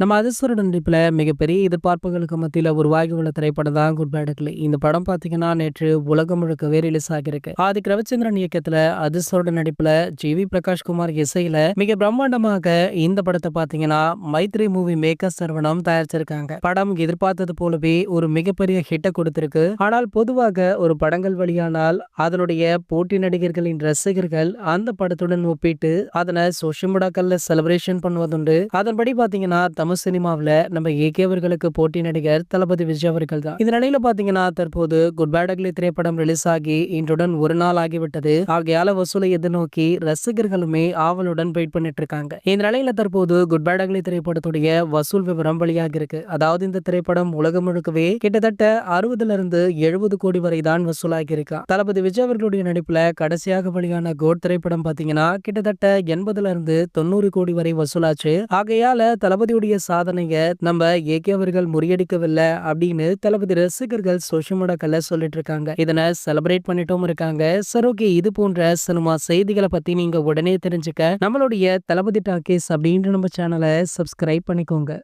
நம்ம அதிர்ஷ்ட நடிப்புல மிகப்பெரிய எதிர்பார்ப்புகளுக்கு மத்தியில உருவாகி உள்ள திரைப்படம் தான் குட் பேட் இந்த படம் பாத்தீங்கன்னா நேற்று உலகம் முழுக்கவே ரிலீஸ் ஆகியிருக்கு. ஆதிக் ரவிச்சந்திரன் இயக்கத்துல அதிர்ஷ்ட நடிப்புல ஜி வி பிரகாஷ் குமார் இசையில மிக பிரம்மாண்டமாக இந்த படத்தை பார்த்தீங்கன்னா மைத்ரி மூவி மேக்கர் சரவணம் தயாரிச்சிருக்காங்க. படம் எதிர்பார்த்தது போலவே ஒரு மிகப்பெரிய ஹிட்டை கொடுத்திருக்கு. ஆனால் பொதுவாக ஒரு படங்கள் வழியானால் அதனுடைய போட்டி நடிகர்களின் ரசிகர்கள் அந்த படத்துடன் ஒப்பிட்டு அதனை சோஷியல் மீடியாக்கள்ல செலிப்ரேஷன் பண்ணுவதுண்டு. அதன்படி பாத்தீங்கன்னா தமிழ் சினிமாவில் நம்ம ஏகேவர்களுக்கு போட்டி நடிகர் தளபதி விஜய் அவர்கள் தான். இந்த நிலையில பாத்தீங்கன்னா தற்போது குட் பேட் அக்லி திரைப்படம் ரிலீஸ் ஆகி இன்றுடன் ஒரு நாள் ஆகிவிட்டது. ஆகையால வசூலை எதிர்நோக்கி ரசிகர்களுமே ஆவலுடன் வெயிட் பண்ணிட்டு இருக்காங்க. இந்த நிலையில தற்போது குட் பேட் அக்லி திரைப்படத்துடைய வசூல் விவரம் வெளியாக இருக்கு. அதாவது இந்த திரைப்படம் உலகம் முழுக்கவே கிட்டத்தட்ட அறுபதுல இருந்து எழுபது கோடி வரை தான் வசூலாகி இருக்கா. தளபதி விஜய் அவர்களுடைய நடிப்புல கடைசியாக வெளியான கோட் திரைப்படம் பாத்தீங்கன்னா கிட்டத்தட்ட எண்பதுல இருந்து தொண்ணூறு கோடி வரை வசூலாச்சு. ஆகையால தளபதியுடைய சாதனைய நம்ம ஏகே அவர்கள் முறியடிக்கவில்லை அப்படின்னு தளபதி ரசிகர்கள் சோஷியல் மீடியாக்கள்ல சொல்லிட்டு இருக்காங்க இதனை செலிப்ரேட் பண்ணிட்டும் இருக்காங்க. சரி ஓகே இது போன்ற சினிமா செய்திகளை பத்தி நீங்க உடனே தெரிஞ்சுக்க நம்மளுடைய தளபதி டாக்கீஸ் அப்படின்ற நம்ம சேனலை சப்ஸ்கிரைப் பண்ணிக்கோங்க.